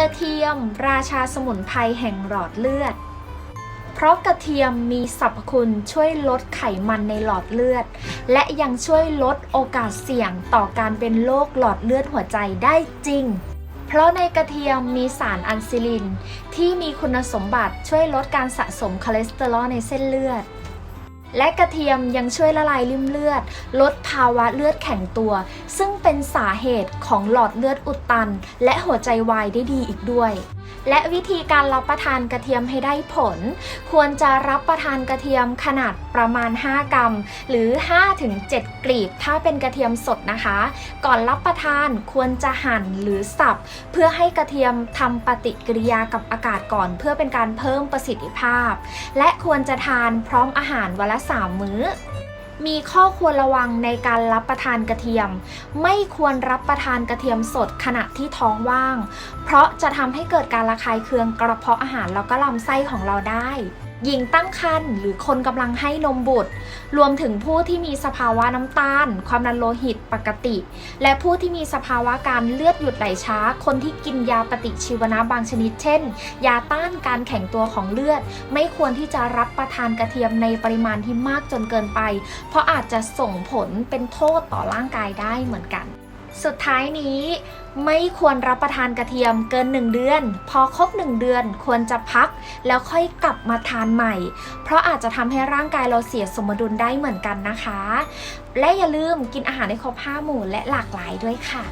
ระเทียม ราชาสมุนไพรแห่งหลอดเลือด เพราะกระเทียมมีสรรพคุณช่วยลดไขมันในหลอดเลือด และยังช่วยลดโอกาสเสี่ยงต่อการเป็นโรคหลอดเลือดหัวใจได้จริง เพราะในกระเทียมมีสารอันซิลิน ที่มีคุณสมบัติช่วยลดการสะสมคอเลสเตอรอลในเส้นเลือด และกระเทียมยังช่วยละลายริ่มเลือด ลดภาวะเลือดแข็งตัว ซึ่งเป็นสาเหตุของหลอดเลือดอุดตัน และหัวใจวายได้ดีอีกด้วย และวิธีการรับประทานกระเทียมให้ได้ผล ควรจะรับประทานกระเทียมขนาด ประมาณ 5 กรัม หรือ 5-7 กลีบ ถ้าเป็นกระเทียมสดนะคะ ก่อนรับประทานควรจะหั่นหรือสับ เพื่อให้กระเทียมทำปฏิกิริยากับอากาศก่อน เพื่อเป็นการเพิ่มประสิทธิภาพ และควรจะทานพร้อมอาหารวันละ 3 มื้อ มีข้อควรระวังในการรับประทานกระเทียม ไม่ควรรับประทานกระเทียมสดขณะที่ท้องว่าง เพราะจะทำให้เกิดการระคายเคืองกระเพาะอาหารแล้วก็ลำไส้ของเราได้หญิงตั้งครรภ์หรือคนกำลังให้นมบุตร รวมถึงผู้ที่มีสภาวะน้ำตาล ความดันโลหิตปกติ และผู้ที่มีสภาวะการเลือดหยุดไหลช้า คนที่กินยาปฏิชีวนะบางชนิดเช่น ยาต้านการแข็งตัวของเลือด ไม่ควรที่จะรับประทานกระเทียมในปริมาณที่มากจนเกินไปเพราะอาจจะส่งผลเป็นโทษต่อร่างกายได้เหมือนกัน สุดท้ายนี้ไม่ควรรับประทานกระเทียมเกิน 1 เดือน พอครบ 1 เดือนควรจะพัก แล้วค่อยกลับมาทานใหม่ เพราะอาจจะทำให้ร่างกายเราเสียสมดุลได้เหมือนกันนะคะ และอย่าลืมกินอาหารให้ครบ5หมู่และหลากหลายด้วยค่ะ